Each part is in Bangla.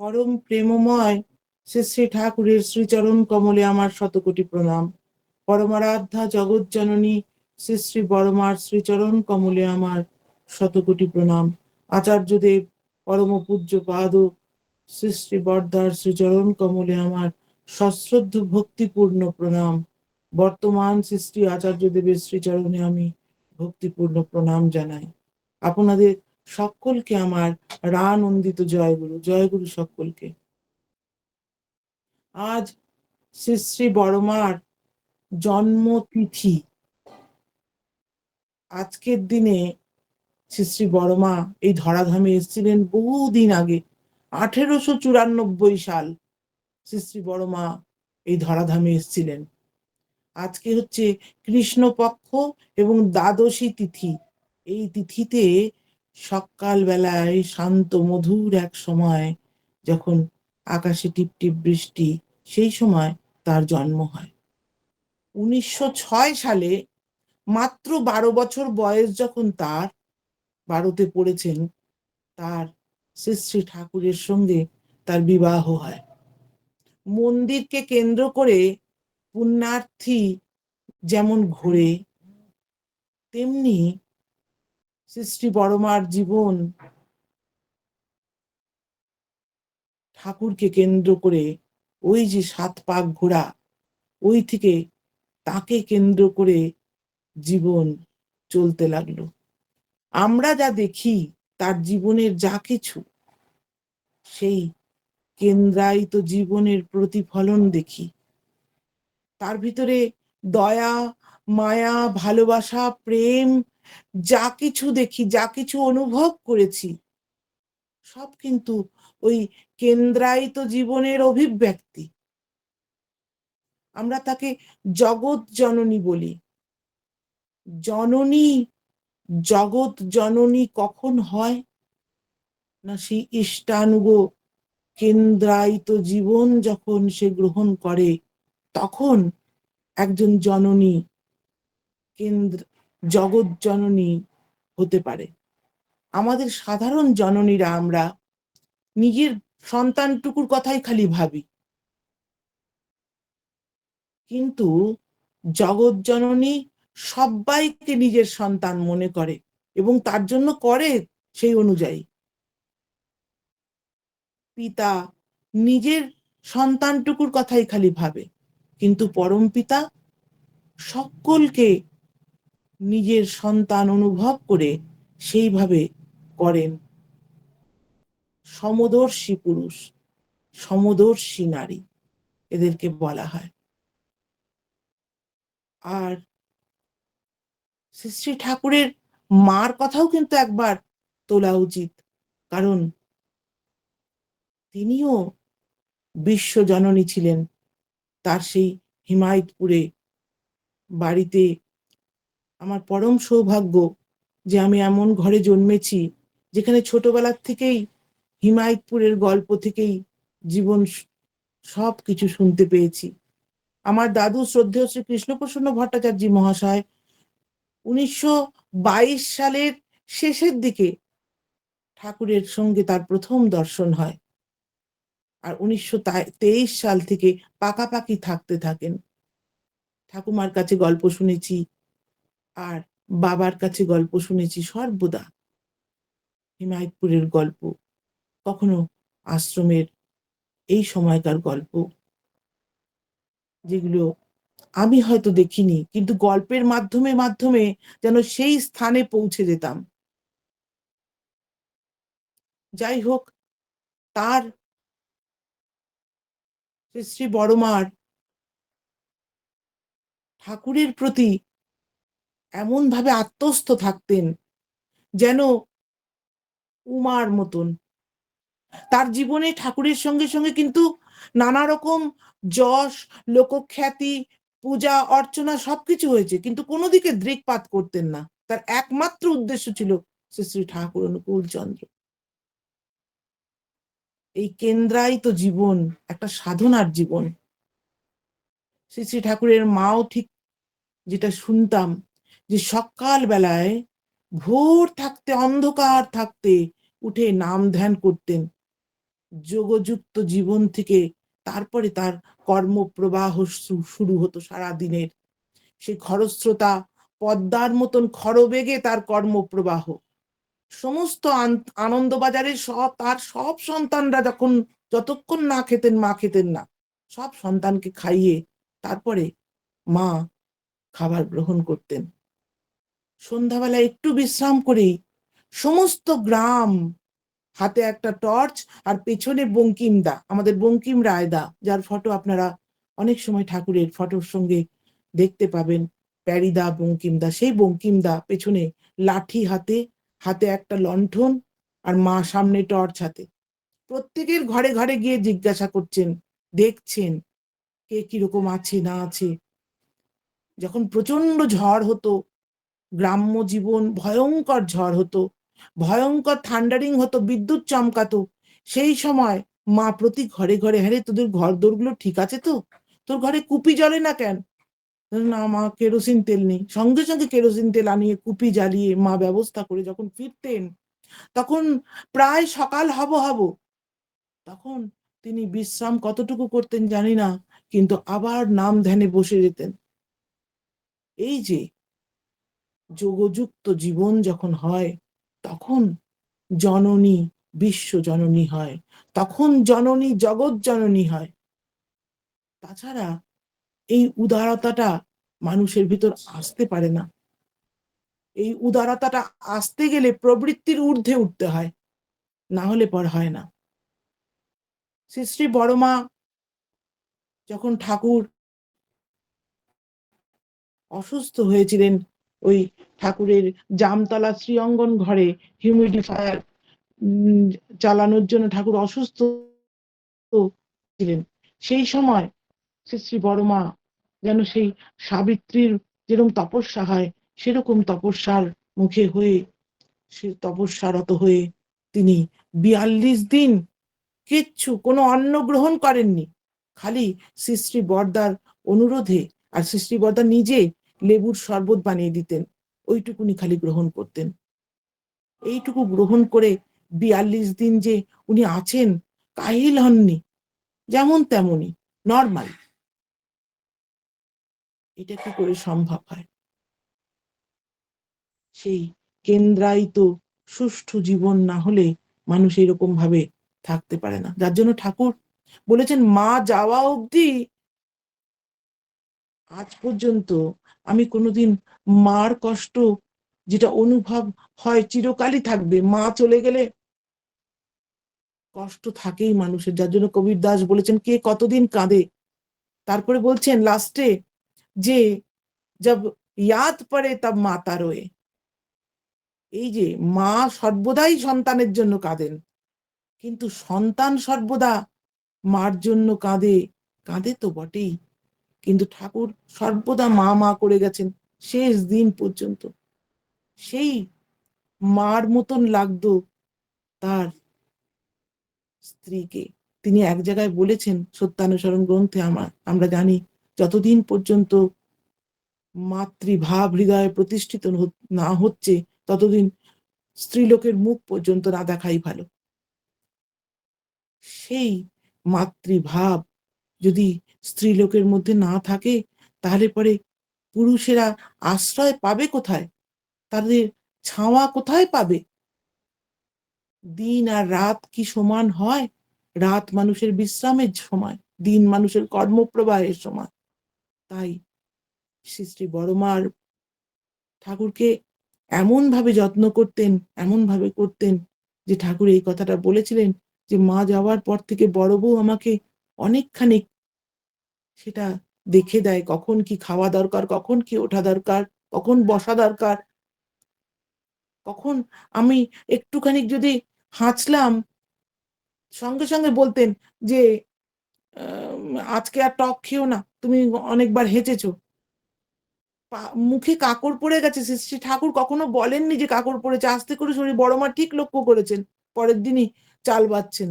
পরম প্রেমময় শ্রী শ্রী ঠাকুরের শ্রীচরণ কমলে আমার শতকোটি প্রণাম। পরমারাধ্যা জগৎ জননী শ্রী শ্রী বরমার শ্রীচরণ কমলে আমার শতকোটি প্রণাম। আচার্যদেব পরম পূজ্য পাদ, শ্রী শ্রী বর্দার শ্রীচরণ কমলে আমার সশ্রদ্ধ ভক্তিপূর্ণ প্রণাম। বর্তমান শ্রী শ্রী আচার্যদেবের শ্রীচরণে আমি ভক্তিপূর্ণ প্রণাম জানাই। আপনাদের সকলকে আমার রানন্দিত জয়গুরু জয়গুরু সকলকে। আজ শ্রী শ্রী বড়মার জন্মতিথি। আজকের দিনে শ্রী শ্রী বড়মা এই ধরাধামে এসেছিলেন বহুদিন আগে, আঠেরোশো চুরানব্বই সাল শ্রী শ্রী বড়মা এই ধরাধামে এসেছিলেন। আজকে হচ্ছে কৃষ্ণপক্ষ এবং দ্বাদশী তিথি। এই তিথিতে সকাল বেলায় শান্ত, মধুর এক সময় যখন আকাশে টিপটিপ বৃষ্টি, সেই সময় তার জন্ম হয়। উনিশশো ছয় সালে মাত্র বারো বছর বয়স যখন তার বারোতে পড়েছেন, তার শ্রী শ্রী ঠাকুরের সঙ্গে তার বিবাহ হয়। মন্দিরকে কেন্দ্র করে পুণ্যার্থী যেমন ঘোরে, তেমনি সৃষ্টি বড়মার জীবন। ঠাকুরকে কেন্দ্র করে ওই যে সাত পাক ঘোড়া, ওই থেকে তাকে কেন্দ্র করে জীবন চলতে লাগল। আমরা যা দেখি, তার জীবনের যা কিছু, সেই কেন্দ্রায়িত জীবনের প্রতিফলন দেখি। তার ভিতরে দয়া, মায়া, ভালোবাসা, প্রেম যা কিছু দেখি, যা কিছু অনুভব করেছি, সব কিন্তু ওই কেন্দ্রায়িত জীবনের অভিব্যক্তি। আমরা তাকে জগৎ জননী বলি। জননী, জগৎ জননী কখন হয়? না সেই ইষ্টানুগ কেন্দ্রায়িত জীবন যখন সে গ্রহণ করে, তখন একজন জননী কেন্দ্র জগৎ জননী হতে পারে। আমাদের সাধারণ জননীরা আমরা নিজের সন্তানটুকুর কথাই খালি ভাবি। কিন্তু জগৎ জননী সবাইকে নিজের সন্তান মনে করে এবং তার জন্য করে সেই অনুযায়ী। পিতা নিজের সন্তানটুকুর কথাই খালি ভাবে, কিন্তু পরম পিতা সকলকে নিজের সন্তান অনুভব করে সেইভাবে করেন। সমদর্শী পুরুষ, সমদর্শী নারী এদেরকে বলা হয়। আর শ্রী শ্রী ঠাকুরের মার কথাও কিন্তু একবার তোলা উচিত, কারণ তিনিও বিশ্ব জননী ছিলেন। তার সেই হিমায়তপুরে বাড়িতে আমার পরম সৌভাগ্য যে আমি এমন ঘরে জন্মেছি, যেখানে ছোটবেলার থেকেই হিমায়তপুরের গল্প থেকেই জীবন সব কিছু শুনতে পেয়েছি। আমার দাদু শ্রদ্ধেয় শ্রী কৃষ্ণপ্রসন্ন ভট্টাচার্য মহাশয় উনিশশো বাইশ সালের শেষের দিকে ঠাকুরের সঙ্গে তার প্রথম দর্শন হয় আর উনিশশো তেইশ সাল থেকে পাকাপাকি থাকতে থাকেন। ঠাকুমার কাছে গল্প শুনেছি আর বাবার কাছে গল্প শুনেছি সর্বদা। হিমায়তপুরের গল্প, কখনো আশ্রমের এই সময়কার গল্প, যেগুলো আমি হয়তো দেখিনি, কিন্তু গল্পের মাধ্যমে মাধ্যমে যেন সেই স্থানে পৌঁছে যেতাম। যাই হোক, তার শ্রী বড়মার ঠাকুরের প্রতি এমন ভাবে আত্মস্থ থাকতেন যেন উমার মতন। তার জীবনে ঠাকুরের সঙ্গে সঙ্গে কিন্তু নানা রকম যশ, লোকখ্যাতি, পূজা, অর্চনা সবকিছু হয়েছে, কিন্তু কোনো দিকে দৃকপাত করতেন না। তার একমাত্র উদ্দেশ্য ছিল শ্রী শ্রী ঠাকুর অনুকূল চন্দ্র। এই কেন্দ্রায়িত জীবন, একটা সাধনার জীবন। শ্রী শ্রী ঠাকুরের মাও ঠিক যেটা শুনতাম যে সকাল বেলায় ভোর থাকতে, অন্ধকার থাকতে উঠে নাম ধ্যান করতেন। যোগযুক্ত জীবন থেকে তারপরে তার কর্মপ্রবাহ শুরু হতো সারা দিনের সেই খরস্রোতা পদ্মার মতন খরবেগে তার কর্মপ্রবাহ। সমস্ত আন- আনন্দবাজারের সব, তার সব সন্তানরা যখন যতক্ষণ না খেতেন, মা খেতেন না। সব সন্তানকে খাইয়ে তারপরে মা খাবার গ্রহণ করতেন। সন্ধ্যাবেলা একটু বিশ্রাম করেই সমস্ত গ্রাম হাতে একটা টর্চ আর পেছনে বঙ্কিমদা, আমাদের বঙ্কিম রায়দা, যার ফটো আপনারা অনেক সময় ঠাকুরের ফটোর সঙ্গে দেখতে পাবেন। প্যারিদা, বঙ্কিমদা, সেই বঙ্কিমদা পেছনে লাঠি হাতে হাতে একটা লণ্ঠন আর মা সামনে টর্চ হাতে। প্রত্যেকের ঘরে ঘরে গিয়ে জিজ্ঞাসা করছেন, দেখছেন কে কীরকম আছে না আছে। যখন প্রচণ্ড ঝড় হতো গ্রাম্য জীবন ভয়ঙ্কর ঝড় হতো, ভয়ঙ্কর থান্ডারিং হতো, বিদ্যুৎ চমকাতো। সেই সময় মা প্রতি ঘরে ঘরে হ্যাঁ তোদের ঘর দোরগুলো ঠিক আছে তো? তোর ঘরে কুপি জ্বলে না কেন? না মা, কেরোসিন তেল নেই। সঙ্গে সঙ্গে কেরোসিন তেল আনিয়ে কুপি জ্বালিয়ে মা ব্যবস্থা করে যখন ফিরতেন, তখন প্রায় সকাল হব হব। তখন তিনি বিশ্রাম কতটুকু করতেন জানি না, কিন্তু আবার নাম ধ্যানে বসে যেতেন। এই যে যোগযুক্ত জীবন যখন হয়, তখন জননী বিশ্ব জননী হয়, তখন জননী জগৎ জননী হয়। তাছাড়া এই উদারতাটা মানুষের ভিতর আসতে পারে না। এই উদারতাটা আসতে গেলে প্রবৃত্তির ঊর্ধ্বে উঠতে হয়, না হলে পর হয় না। শ্রী শ্রী বড়মা যখন ঠাকুর অসুস্থ হয়েছিলেন ওই ঠাকুরের জামতলা শ্রীঅঙ্গন ঘরে হিউমিডিফায়ার চালানোর জন্য ঠাকুর অসুস্থ ছিলেন। সেই সময় শ্রী শ্রী বড়মা যেন সেই সাবিত্রীর যেরকম তপস্যা হয়, সেরকম তপস্যার মুখে হয়ে সে তপস্যারত হয়ে তিনি বিয়াল্লিশ দিন কিচ্ছু, কোনো অন্ন গ্রহণ করেননি। খালি শ্রী শ্রী বর্দার অনুরোধে আর শ্রী শ্রী বর্দা নিজে লেবুর শরবত বানিয়ে দিতেন, ওইটুকুনি খালি গ্রহণ করতেন। এইটুকু গ্রহণ করে বিয়াল্লিশ দিন যে উনি আছেন, কাহিল হননি, যেমন তেমনই নর্মাল এটা কি করে সম্ভব হয়? সেই কেন্দ্রায়িত সুষ্ঠু জীবন না হলে মানুষ এরকম ভাবে থাকতে পারে না। যার জন্য ঠাকুর বলেছেন, মা যাওয়া অবধি আজ পর্যন্ত আমি কোনোদিন মার কষ্ট যেটা অনুভব হয় চিরকালই থাকবে। মা চলে গেলে কষ্ট থাকেই মানুষের। যার জন্য কবির দাস বলেছেন, কে কতদিন কাঁদে? তারপরে বলছেন, লাস্টে যে জব ইয়াদ পড়ে তব মাতা রয়ে। এই যে মা সর্বদাই সন্তানের জন্য কাঁদেন। কিন্তু সন্তান সর্বদা মার জন্য কাঁদে। কাঁদে তো বটেই। কিন্তু ঠাকুর সর্বদা মা মা করে গেছেন শেষ দিন পর্যন্ত। সেই মার মতন লাগতো তার স্ত্রীকে। তিনি এক জায়গায় বলেছেন, সত্যানুসরণ গ্রন্থে আমার, আমরা জানি যতদিন পর্যন্ত মাতৃভাব হৃদয়ে প্রতিষ্ঠিত না হচ্ছে, ততদিন স্ত্রীলোকের মুখ পর্যন্ত না দেখাই ভালো। সেই মাতৃভাব যদি স্ত্রীলোকের মধ্যে না থাকে, তাহলে পরে পুরুষেরা আশ্রয় পাবে কোথায়? তাদের ছাওয়া কোথায় পাবে? দিন আর রাত কি সমান হয়? রাত মানুষের বিশ্রামের সময়, দিন মানুষের কর্মপ্রবাহের সময়। তাই শ্রী শ্রী বড়মার ঠাকুরকে এমন ভাবে যত্ন করতেন এমন ভাবে করতেন যে ঠাকুর এই কথাটা বলেছিলেন যে, মা যাওয়ার পর থেকে বড় বউ আমাকে অনেকখানি সেটা দেখে দেয় কখন কি খাওয়া দরকার, কখন কি ওঠা দরকার, কখন বসা দরকার। কখন আমি একটুখানি যদি হাঁচলাম, সঙ্গে সঙ্গে বলতেন যে আজকে আর টক খেও না, তুমি অনেকবার হেঁচেছো। মুখে কাকড় পড়ে গেছে শ্রী ঠাকুর কখনো বলেননি যে কাকড় পড়েছে। আস্তে করে শরীর, বড় মা ঠিক লক্ষ্য করেছেন, পরের দিনই চাল বাচ্ছেন।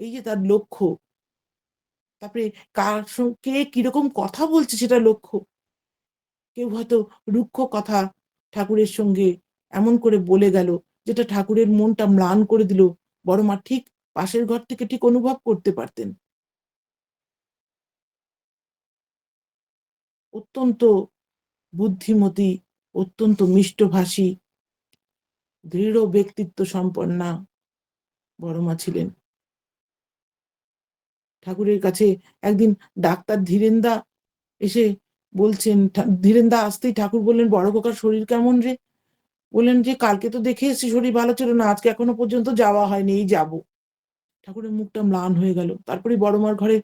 এই যে তার লক্ষ্য। তারপরে কার সঙ্গে কীরকম কথা বলছে সেটা লক্ষ্য। কেউ হয়তো রুক্ষ কথা ঠাকুরের সঙ্গে এমন করে বলে গেল, যেটা ঠাকুরের মনটা ম্লান করে দিল, বড় মা ঠিক পাশের ঘর থেকে ঠিক অনুভব করতে পারতেন। অত্যন্ত বুদ্ধিমতী, অত্যন্ত মিষ্টভাষী, দৃঢ় ব্যক্তিত্ব সম্পন্না বড়মা ছিলেন। ঠাকুরের কাছে একদিন ডাক্তার ধীরেন্দা এসে বলছেন ধীরেন্দা আসতেই ঠাকুর বললেন, বড় কাকার শরীর কেমন রে? বললেন, যে কালকে তো দেখে এসেছি শরীর ভালো ছিল না, আজকে এখনও পর্যন্ত যাওয়া হয়নি, এই যাব। ঠাকুরের মুখটা ম্লান হয়ে গেল। তারপরে বড়মার ঘরে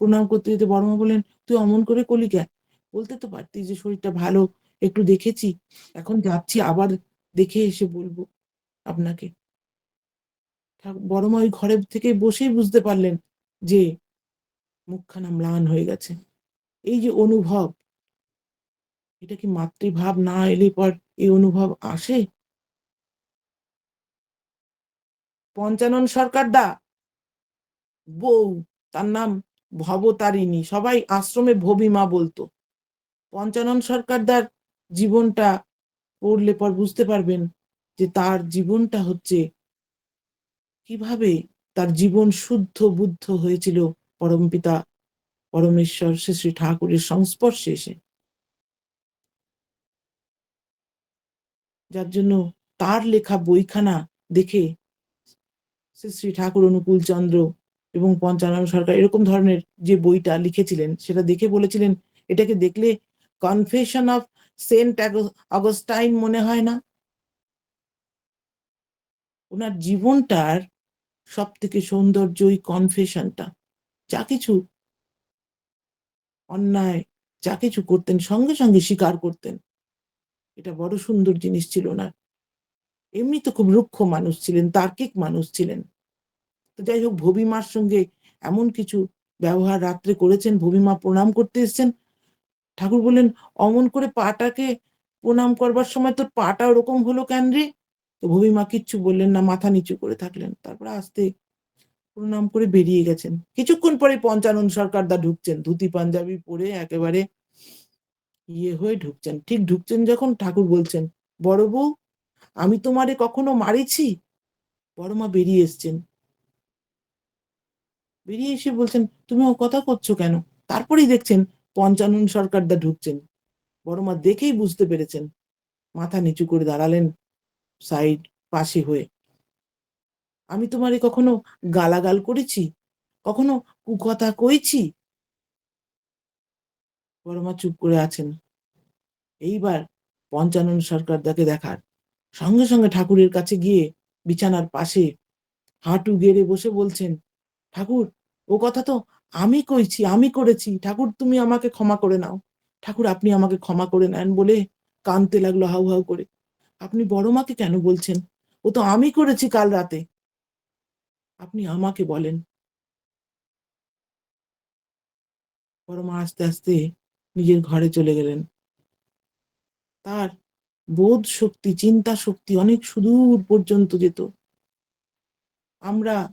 প্রণাম করতে যেতে বড়মা বললেন, তুই অমন করে কলি কেন? বলতে তো পারতি যে শরীরটা ভালো, একটু দেখেছি, এখন যাচ্ছি, আবার দেখে এসে বলব আপনাকে। বড়মা ওই ঘরে থেকে বসেই বুঝতে পারলেন যে মুখখানা ম্লান হয়ে গেছে। এই যে অনুভব, এটা কি মাতৃভাব না এলে পর এই অনুভব আসে? পঞ্চানন সরকার দা, বউ, তার নাম ভবতারিণী, সবাই আশ্রমে ভবিমা বলতো। পঞ্চানন সরকারদার জীবনটা পড়লে পর বুঝতে পারবেন যে তার জীবনটা হচ্ছে কীভাবে তার জীবন শুদ্ধ বুদ্ধ হয়েছিল পরমপিতা পরমেশ্বর শ্রী শ্রী ঠাকুরের সংস্পর্শে এসে। যার জন্য তার লেখা বইখানা দেখে শ্রী শ্রী ঠাকুর অনুকূল চন্দ্র এবং পঞ্চানন সরকার এরকম ধরনের যে বইটা লিখেছিলেন, সেটা দেখে বলেছিলেন, এটাকে দেখলে কনফেশন অফ সেন্ট অগস্টাইন মনে হয় না? ওনার জীবনটার সব থেকে সৌন্দর্য ওই কনফেশনটা যা কিছু অন্যায় যা কিছু করতেন, সঙ্গে সঙ্গে স্বীকার করতেন। এটা বড় সুন্দর জিনিস ছিল না। এমনি তো খুব রুক্ষ মানুষ ছিলেন, তার্কিক মানুষ ছিলেন। তো যাই হোক ভবিমার সঙ্গে এমন কিছু ব্যবহার রাত্রে করেছেন ভবিমা প্রণাম করতে এসছেন। ঠাকুর বললেন, অমন করে পাটাকে প্রণাম করবার সময় তোর পাটা ওরকম হলো কেন রে? তো ভবিমা কিচ্ছু বললেন না, মাথা নিচু করে থাকলেন। তারপরে আসতে প্রণাম করে বেরিয়ে গেছেন। কিছুক্ষণ পরে পঞ্চানন সরকার দা ঢুকছেন। ধুতি, পাঞ্জাবি পরে একেবারে ইয়ে হয়ে ঢুকছেন। ঠিক ঢুকছেন যখন ঠাকুর বলছেন, বড় বউ, আমি তোমারে কখনো মারিছি? বড় মা বেরিয়ে এসছেন। বেরিয়ে এসে বলছেন, তুমি ও কথা করছ কেন? তারপরেই দেখছেন পঞ্চানন সরকার দা ঢুকছেন। বড় মা দেখেই বুঝতে পেরেছেন। মাথা নিচু করে দাঁড়ালেন সাইড পাশে হয়ে। আমি তোমারে কখনো গালাগাল করেছি? কখনো কুকথা কইছি? বড়মা চুপ করে আছেন। এইবার পঞ্চানন সরকার দাকে দেখার সঙ্গে সঙ্গে ঠাকুরের কাছে গিয়ে বিছানার পাশে হাঁটু গেড়ে বসে বলছেন, ঠাকুর, ও কথা তো আমি কইছি, আমি করেছি। ঠাকুর, তুমি আমাকে ক্ষমা করে নাও। ঠাকুর, আপনি আমাকে ক্ষমা করে নেন বলে কানতে লাগল হাউ হাউ করে। আপনি বড় মাকে কেন বলছেন? ও তো আমি করেছি কাল রাতে। আপনি আমাকে বলেন। বড় মা আস্তে আস্তে নিজের ঘরে চলে গেলেন। তার বোধ শক্তি, চিন্তা শক্তি অনেক সুদূর পর্যন্ত যেত। আমরা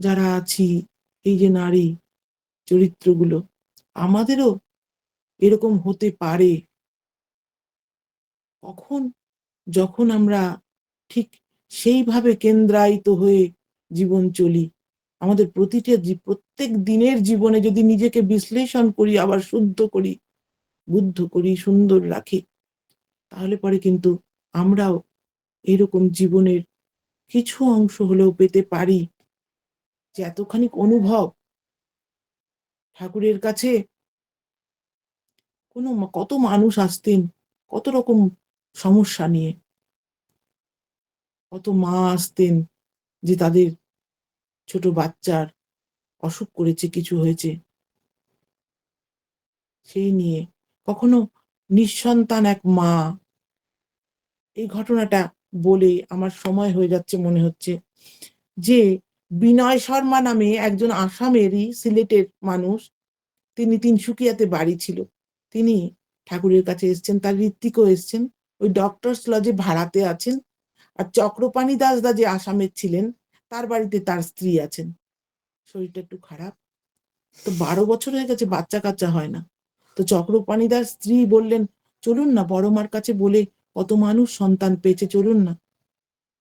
যারা আছি, এই যে নারী চরিত্রগুলো, আমাদেরও এরকম হতে পারে। কখন, যখন আমরা ঠিক সেইভাবে কেন্দ্রায়িত হয়ে জীবন চলি। আমাদের প্রতিটা প্রত্যেক দিনের জীবনে যদি নিজেকে বিশ্লেষণ করি, আবার শুদ্ধ করি, বুদ্ধ করি, সুন্দর রাখি, তাহলে পরে কিন্তু আমরাও এরকম জীবনের কিছু অংশ হলেও পেতে পারি। যে এতখানি অনুভব ঠাকুরের কাছে, কোনো কত মানুষ আসতেন, কত রকম সমস্যা নিয়ে, কত মা আসতেন যে তাদের ছোট বাচ্চার অসুখ করেছে, কিছু হয়েছে। সেই নিয়ে কখনো নিঃসন্তান এক মা এই ঘটনাটা বলে আমার সময় হয়ে যাচ্ছে মনে হচ্ছে যে বিনয় শর্মা নামে একজন আসামেরই সিলেটের মানুষ, তিনি তিনসুকিয়াতে বাড়ি ছিল। তিনি ঠাকুরের কাছে এসছেন, তার ঋত্বিকও এসছেন। ওই ডক্টরস লজে ভাড়াতে আছেন। আর চক্রপাণী দাসদা যে আসামের ছিলেন, তার বাড়িতে তার স্ত্রী আছেন। শরীরটা একটু খারাপ। তো বারো বছর হয়ে গেছে, বাচ্চা কাচ্চা হয় না। তো চক্রপাণী দাস স্ত্রী বললেন, চলুন না, বড় মার কাছে বলে কত মানুষ সন্তান পেয়েছে, চলুন না।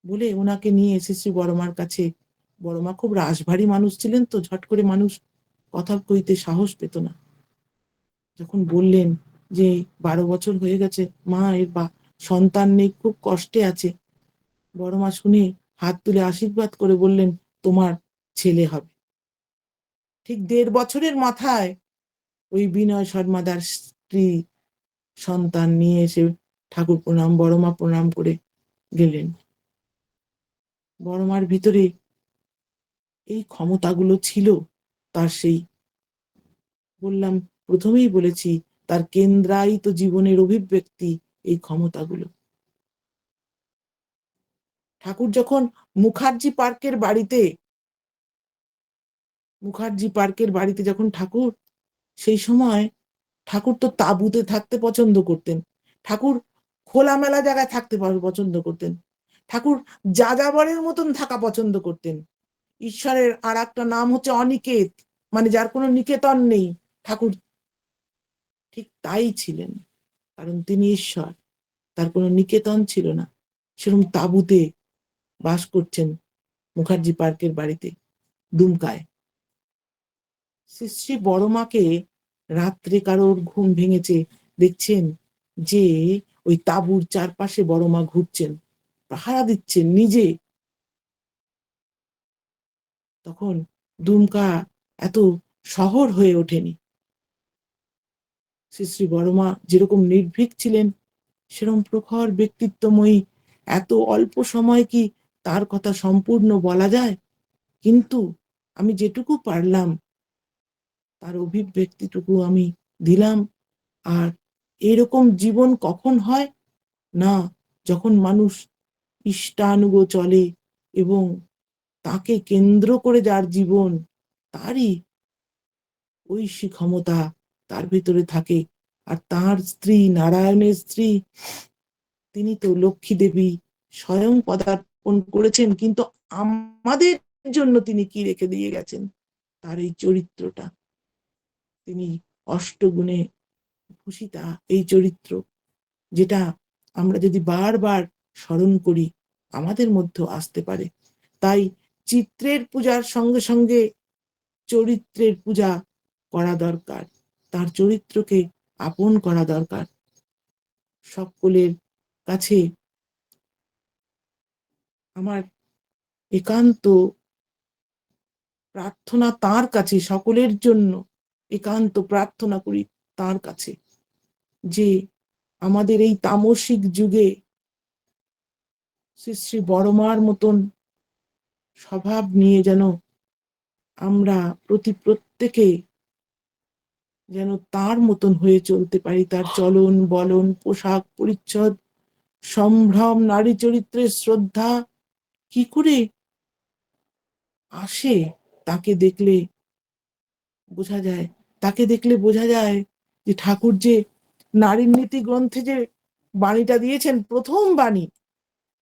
বলে ওনাকে নিয়ে এসে শ্রী বড় মার কাছে। বড় মা খুব রাশভারী মানুষ ছিলেন তো, ঝট করে মানুষ কথা কইতে সাহস পেত না। যখন বললেন যে বারো বছর হয়ে গেছে, মা, এর বা, সন্তান নেই, খুব কষ্টে আছে। বড় মা শুনে হাত তুলে আশীর্বাদ করে বললেন, তোমার ছেলে হবে। ঠিক দেড় বছরের মাথায় ওই বিনয় শর্মাদার স্ত্রী সন্তান নিয়ে এসে ঠাকুর প্রণাম, বড় মা প্রণাম করে গেলেন। বড় মার ভিতরে এই ক্ষমতাগুলো ছিল, তার সেই বললাম, প্রথমেই বলেছি, তার কেন্দ্রায়িত জীবনের অভিব্যক্তি এই ক্ষমতাগুলো। ঠাকুর যখন মুখার্জি পার্কের বাড়িতে, মুখার্জি পার্কের বাড়িতে যখন ঠাকুর, সেই সময় ঠাকুর তো তাঁবুতে থাকতে পছন্দ করতেন। ঠাকুর খোলামেলা জায়গায় থাকতে পছন্দ করতেন। ঠাকুর যাযাবরের মতন থাকা পছন্দ করতেন। ঈশ্বরের আর একটা নাম হচ্ছে অনিকেত মানে যার কোনো নিকেতন নেই। ঠাকুর ঠিক তাই ছিলেন, কারণ তিনি ঈশ্বর, তার কোনো নিকেতন ছিল না। সেরকম তাঁবুতে বাস করছেন মুখার্জি পার্কের বাড়িতে, দুমকায়। শ্রী বড় মাকে রাত্রে কারোর ঘুম ভেঙেছে দেখছেন যে ওই তাঁবুর চারপাশে বড় মা ঘুরছেন, পাহারা দিচ্ছেন নিজে। তখন দুমকা এত শহর হয়ে ওঠেনি। শ্রী শ্রী বড়মা যেরকম নির্ভীক ছিলেন, সেরকম প্রখর ব্যক্তিত্বময়ী, এত অল্প সময় কি তার কথা সম্পূর্ণ বলা যায়? কিন্তু আমি যেটুকু পারলাম, তার অভিব্যক্তিটুকু আমি দিলাম। আর এরকম জীবন কখন হয়? না, যখন মানুষ ইষ্টানুগ চলে এবং তাকে কেন্দ্র করে যার জীবন, তারই ঐশী ক্ষমতা তার ভিতরে থাকে। আর তার স্ত্রী, নারায়ণের স্ত্রী, তিনি তো লক্ষ্মী দেবী, স্বয়ং পদার্পণ করেছেন, কিন্তু আমাদের জন্য তিনি কি রেখে দিয়ে গেছেন? তার এই চরিত্রটা। তিনি অষ্টগুণে ভূষিতা, এই চরিত্র, যেটা আমরা যদি বারবার স্মরণ করি, আমাদের মধ্যে আসতে পারে। তাই চিত্রের পূজার সঙ্গে সঙ্গে চরিত্রের পূজা করা দরকার, তার চরিত্রকে আপন করা দরকার। সকলের কাছে আমার একান্ত প্রার্থনা তার কাছে, সকলের জন্য একান্ত প্রার্থনা করি তার কাছে যে আমাদের এই তামসিক যুগে শ্রী শ্রী বড়মার মতন স্বভাব নিয়ে যেন আমরা প্রতি প্রত্যেকে যেন তার মতন হয়ে চলতে পারি, তার চলন, বলন, পোশাক, পরিচ্ছদ, সম্ভ্রম, নারী চরিত্রের শ্রদ্ধা কি করে আসে? তাকে দেখলে বোঝা যায়, তাকে দেখলে বোঝা যায় যে ঠাকুর যে নারীর নীতি গ্রন্থে যে বাণীটা দিয়েছেন, প্রথম বাণী,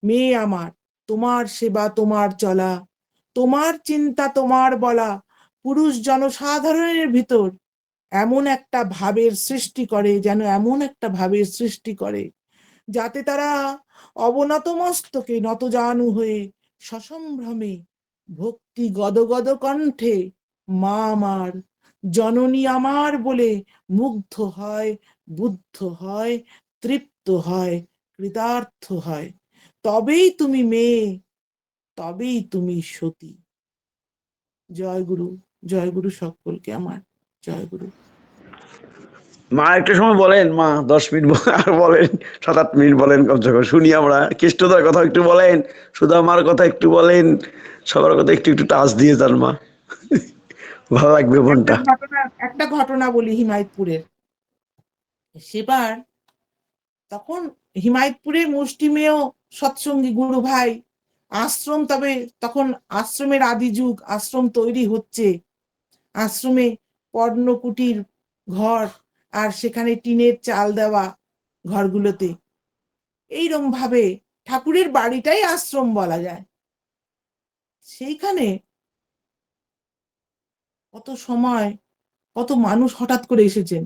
মেয়ে আমার, তোমার সেবা তোমার চলা, তোমার চিন্তা তোমার বলা, পুরুষ জনসাধারণের ভিতর এমন একটা ভাবের সৃষ্টি করে, যেন এমন একটা ভাবের সৃষ্টি করে, যাতে তারা অবনত মস্তকে নতজানু হয়ে সসম্ভ্রমে ভক্তি গদগদ কণ্ঠে মা আমার জননী আমার বলে মুগ্ধ হয়, বুদ্ধ হয়, তৃপ্ত হয়, কৃতার্থ হয়। তবেই তুমি মেয়ে, তবেই তুমি সতী। জয় গুরু জয় গুরু সকলকে আমার, জয় গুরু। মা একটা সময় বলেন, মা দশ মিনিট আর বলেন, সাত আট মিনিট বলেন কমসে কম শুনি আমরা, কৃষ্ণদার কথা একটু বলেন সুদামার কথা একটু বলেন, সবার কথা একটু একটু টাচ দিয়ে যান মা। ভালো লাগবে মনটা। একটা ঘটনা বলি হিমায়তপুরের। সেবার তখন হিমায়তপুরে মুষ্টিমেয় সৎসঙ্গী গুরু ভাই, আশ্রম তবে তখন আশ্রমের আদি যুগ, আশ্রম তৈরি হচ্ছে। আশ্রমে পর্ণকুটির ঘর আর সেখানে টিনের চাল দেওয়া ঘরগুলোতে। এইরকম ভাবে ঠাকুরের বাড়িটাই আশ্রম বলা যায়। সেইখানে কত সময়, কত মানুষ হঠাৎ করে এসেছেন।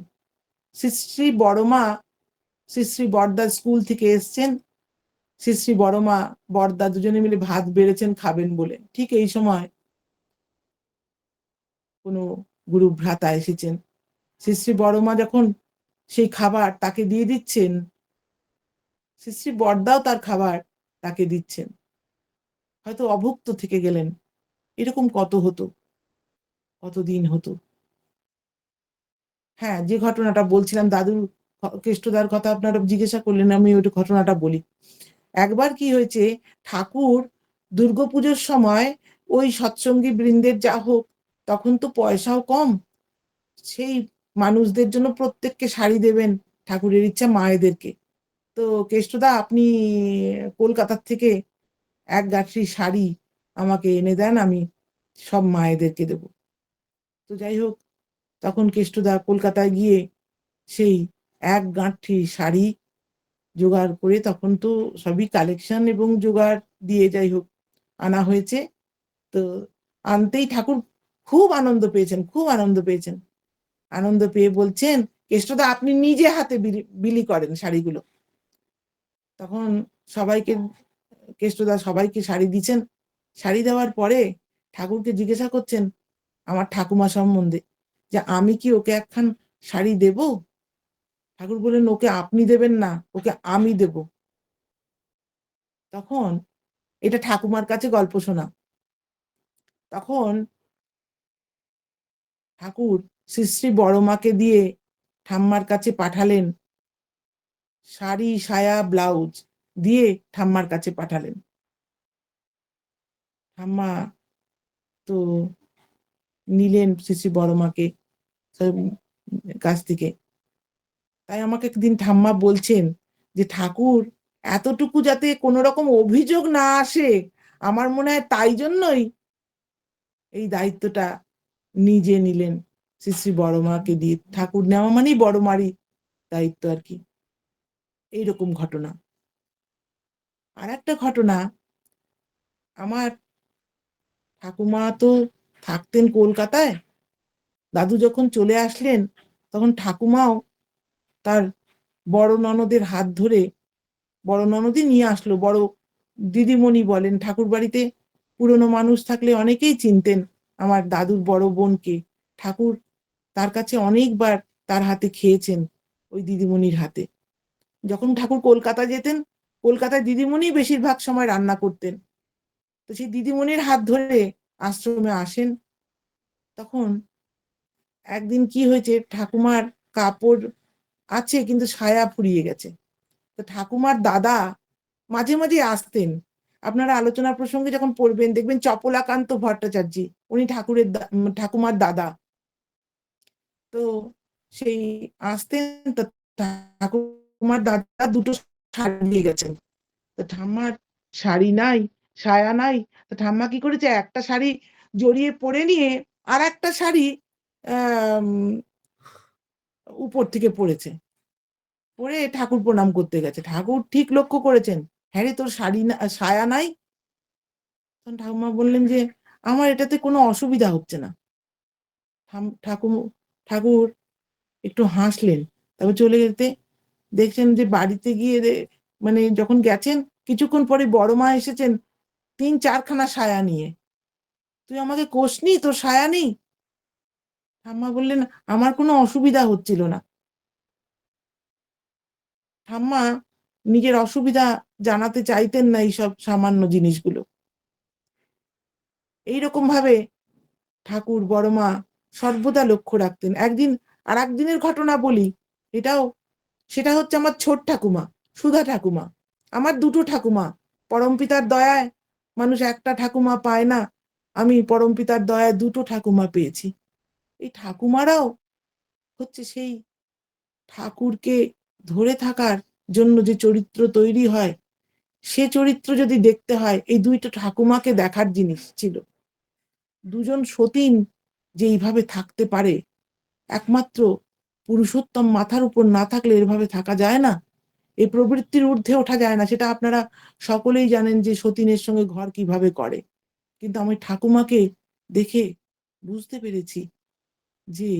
শ্রী শ্রী বড়মা, শ্রী শ্রী বড়দা স্কুল থেকে এসছেন। শ্রী শ্রী বড়মা, বড়দা দুজনে মিলে ভাত বেড়েছেন, খাবেন বলে। ঠিক এই সময় কোনো গুরু ভ্রাতা এসেছেন। শ্রী শ্রী বড়মা যখন সেই খাবার তাকে দিয়ে দিচ্ছেন, শ্রী শ্রী বড়দাও তার খাবার তাকে দিচ্ছেন। হয়তো অভুক্ত থেকে গেলেন। এরকম কত হতো? কতদিন হতো? হ্যাঁ যে ঘটনাটা বলছিলাম, দাদুর কেষ্টদার কথা আপনারা জিজ্ঞাসা করলেন, আমি ওই ঘটনাটা বলি। একবার কি হয়েছে, ঠাকুর দুর্গাপুজোর সময় ওই সৎসঙ্গী বৃন্দের যা হোক, তখন তো পয়সাও কম। সেই মানুষদের জন্য প্রত্যেককে শাড়ি দেবেন ঠাকুরের ইচ্ছা মায়েদেরকে। তো কেষ্টদা, আপনি কলকাতার থেকে এক গাঁঠরি শাড়ি আমাকে এনে দেন, আমি সব মায়েদেরকে দেব। তো যাই হোক, তখন কেষ্টদা কলকাতায় গিয়ে সেই এক গাঁঠরি শাড়ি জোগাড় করে তখন তো সবই কালেকশন এবং জোগাড় দিয়ে যাই হোক, আনা হয়েছে। তো আনতেই ঠাকুর খুব আনন্দ পেয়েছেন, খুব আনন্দ পেয়েছেন। আনন্দ পেয়ে বলছেন, কেষ্টদা আপনি নিজে হাতে বিলি- করেন শাড়িগুলো। তখন সবাইকে, কেষ্টদা সবাইকে শাড়ি দিচ্ছেন। শাড়ি দেওয়ার পরে ঠাকুরকে জিজ্ঞাসা করছেন আমার ঠাকুমা সম্বন্ধে যে আমি কি ওকে একখান শাড়ি দেব? ঠাকুর বললেন, ওকে আপনি দেবেন না, ওকে আমি দেব। তখন এটা ঠাকুমার কাছে গল্প শোনা। তখন ঠাকুর শ্রী শ্রী বড়মাকে দিয়ে ঠাম্মার কাছে পাঠালেন শাড়ি, সায়া, ব্লাউজ দিয়ে ঠাম্মার কাছে পাঠালেন। ঠাম্মা তো নিলেন শ্রী শ্রী বড়মাকে কাছ থেকে। তাই আমাকে একদিন ঠাম্মা বলছেন যে, ঠাকুর, এতটুকু যাতে কোনো রকম অভিযোগ না আসে, আমার মনে হয় তাই জন্যই এই দায়িত্বটা নিজে নিলেন। শ্রী শ্রী বড়মাকে দিয়ে ঠাকুর নেওয়া মানেই বড় বড়মারই দায়িত্ব আর কি। এইরকম ঘটনা। আর একটা ঘটনা, আমার ঠাকুমা তো থাকতেন কলকাতায়, দাদু যখন চলে আসলেন, তখন ঠাকুমাও তার বড় ননদের হাত ধরে বড় ননদই নিয়ে আসলো, বড় দিদিমণি বলেন ঠাকুর বাড়িতে পুরনো মানুষ থাকলে অনেকেই চিনতেন আমার দাদুর বড় বোনকে। ঠাকুর তার কাছে অনেকবার তার হাতে খেয়েছেন ওই দিদিমণির হাতে। যখন ঠাকুর কলকাতা যেতেন, কলকাতায় দিদিমণি বেশিরভাগ সময় রান্না করতেন। তো সেই দিদিমণির হাত ধরে আশ্রমে আসেন। তখন একদিন কি হয়েছে, ঠাকুমার কাপড় আছে কিন্তু ছায়া ফুরিয়ে গেছে। তো ঠাকুমার দাদা মাঝে মাঝে আসতেন। আপনারা আলোচনার প্রসঙ্গে যখন পড়বেন, দেখবেন চপলাকান্ত ভট্টাচার্য, উনি ঠাকুরের ঠাকুমার দাদা। তো সেই আসতেন ঠাকুমার দাদা দুটো শাড়ি দিয়ে গেছেন। তো ঠাম্মার শাড়ি নাই, সায়া নাই, তো ঠাম্মা কি করেছে? একটা শাড়ি জড়িয়ে পরে নিয়ে আর একটা শাড়ি উপর থেকে পড়েছে। পরে ঠাকুর প্রণাম করতে গেছে। ঠাকুর ঠিক লক্ষ্য করেছেন হ্যাঁ রে, তোর শাড়ি না, সায়া নাই? তখন ঠাকুমা বললেন যে, আমার এটাতে কোনো অসুবিধা হচ্ছে না। ঠাকুর ঠাকুর একটু হাসলেন। তারপর চলে যেতে দেখছেন যে বাড়িতে গিয়ে মানে যখন গেছেন, কিছুক্ষণ পরে বড় মা এসেছেন তিন চারখানা সায়া নিয়ে। তুই আমাকে কোষনি তোর সায়া নেই? ঠাম্মা বললেন, আমার কোনো অসুবিধা হচ্ছিল না। ঠাম্মা নিজের অসুবিধা জানাতে চাইতেন না এইসব সামান্য জিনিসগুলো। এইরকম ভাবে ঠাকুর বড়মা সর্বদা লক্ষ্য রাখতেন। একদিন আর একদিনের ঘটনা বলি। এটাও, সেটা হচ্ছে আমার ছোট ঠাকুমা, সুধা ঠাকুমা। আমার দুটো ঠাকুমা পরমপিতার দয়ায় মানুষ একটা ঠাকুমা পায় না, আমি পরমপিতার দয়ায় দুটো ঠাকুমা পেয়েছি। এই ঠাকুমারাও হচ্ছে সেই ঠাকুরকে ধরে থাকার জন্য যে চরিত্র তৈরি হয়, সে চরিত্র যদি দেখতে হয়, এই দুইটা ঠাকুমাকে দেখার জিনিস ছিল। দুজন সতীন যে এইভাবে থাকতে পারে। একমাত্র পুরুষোত্তম মাথার উপর না থাকলে এভাবে থাকা যায় না। এই প্রবৃত্তির ঊর্ধ্বে ওঠা যায় না। সেটা আপনারা সকলেই জানেন যে সতীনের সঙ্গে ঘর কীভাবে করে। কিন্তু আমি ঠাকুমাকে দেখে বুঝতে পেরেছি যে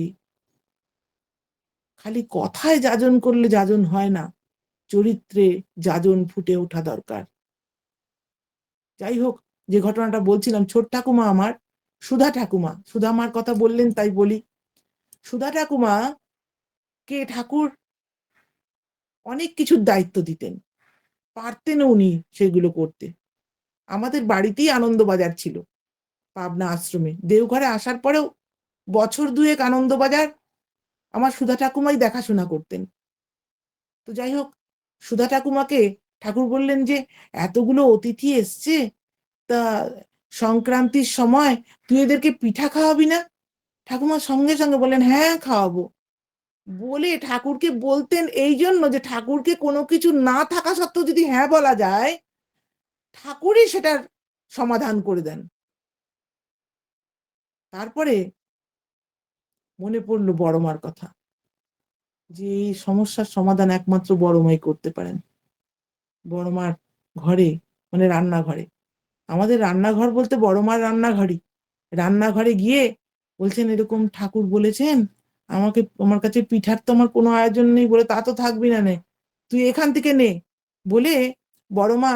খালি কথায় যাজন করলে যাজন হয় না, চরিত্রে যাজন ফুটে ওঠা দরকার। যাই হোক, যে ঘটনাটা বলছিলাম, ছোট ঠাকুমা আমার সুধা ঠাকুমা, সুধা মার কথা বললেন তাই বলি। সুধা ঠাকুমা কে ঠাকুর অনেক কিছুর দায়িত্ব দিতেন। পারতেন উনি সেগুলো করতে। আমাদের বাড়িতেই আনন্দবাজার ছিল পাবনা আশ্রমে। দেওঘরে আসার পরেও বছর দুয়েক আনন্দবাজার আমার সুধা ঠাকুমাই দেখাশোনা করতেন। তো যাই হোক, সুধা ঠাকুমাকে ঠাকুর বললেন যে, এতগুলো অতিথি এসছে, তা সংক্রান্তির সময় তুই এদেরকে পিঠা খাওয়াবি না? ঠাকুমা সঙ্গে সঙ্গে বললেন হ্যাঁ খাওয়াবো। বলে ঠাকুরকে বলতেন এই জন্য যে ঠাকুরকে কোনো কিছু না থাকা সত্ত্বেও যদি হ্যাঁ বলা যায়, ঠাকুরই সেটার সমাধান করে দেন। তারপরে মনে পড়ল বড়মার কথা, যে এই সমস্যার সমাধান একমাত্র বড়মাই করতে পারেন। বড়মার ঘরে মানে রান্নাঘরে আমাদের রান্নাঘর বলতে বড় মার রান্নাঘরই। রান্নাঘরে গিয়ে বলছেন, এরকম ঠাকুর বলেছেন, আমাকে, আমার কাছে পিঠার তো আমার কোনো আয়োজন নেই বলে তা তো থাকবি না নে। তুই এখান থেকে নে। বলে বড় মা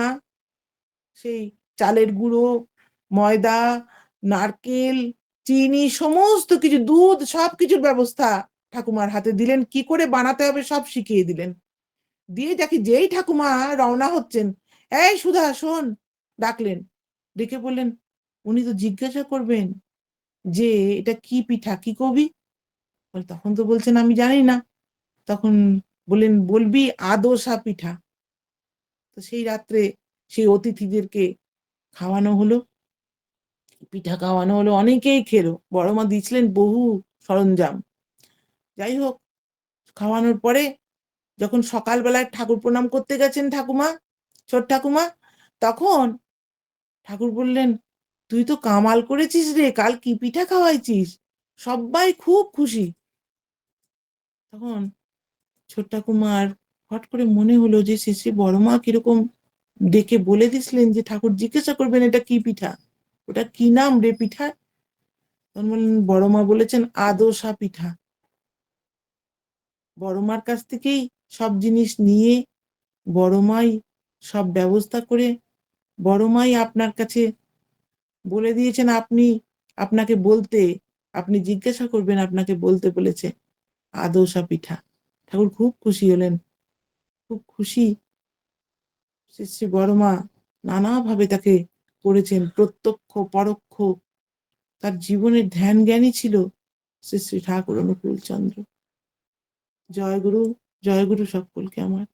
সেই চালের গুঁড়ো, ময়দা, নারকেল, চিনি, সমস্ত কিছু, দুধ সব কিছুর ব্যবস্থা ঠাকুমার হাতে দিলেন। কি করে বানাতে হবে সব শিখিয়ে দিলেন। দিয়ে যাকে যেই ঠাকুমা রওনা হচ্ছেন, এই সুধা, শোন। ডাকলেন। ডেকে বললেন, উনি তো জিজ্ঞাসা করবেন যে এটা কি পিঠা, কি কবি? তখন তো বলছেন আমি জানি না। তখন বললেন, বলবি আদোসা পিঠা। তো সেই রাত্রে সেই অতিথিদেরকে খাওয়ানো হলো। পিঠা খাওয়ানো হলো, অনেকেই খেলো। বড় মা দিয়েছিলেন বহু সরঞ্জাম। যাই হোক, খাওয়ানোর পরে যখন সকালবেলায় ঠাকুর প্রণাম করতে গেছেন ঠাকুমা, ছোট ঠাকুমা, তখন ঠাকুর বললেন, তুই তো কামাল করেছিস রে, কাল কি পিঠা খাওয়াইছিস? সবাই খুব খুশি। তখন ছোট ঠাকুমার হট করে মনে হলো যে শেষে বড় মা কীরকম ডেকে বলে দিছিলেন যে, ঠাকুর জিজ্ঞাসা করবেন এটা কি পিঠা? ওটা কি নাম রে পিঠা? তখন বললেন, বড় মা বলেছেন আদোসা পিঠা। বড় মার কাছ থেকেই সব জিনিস নিয়ে বড় মাই সব ব্যবস্থা করে বড় মাই আপনার কাছে বলে দিয়েছেন, আপনি আপনাকে বলতে, আপনি জিজ্ঞাসা করবেন, আপনাকে বলতে বলেছে আদৌসা পিঠা। ঠাকুর খুব খুশি হলেন। খুব খুশি শ্রী শ্রী বড় মা নানাভাবে তাকে করেছেন, প্রত্যক্ষ, পরোক্ষ। তার জীবনের ধ্যান জ্ঞানই ছিল শ্রী শ্রী ঠাকুর অনুকূল চন্দ্র। জয় গুরু জয় গুরু সকলকে আমার।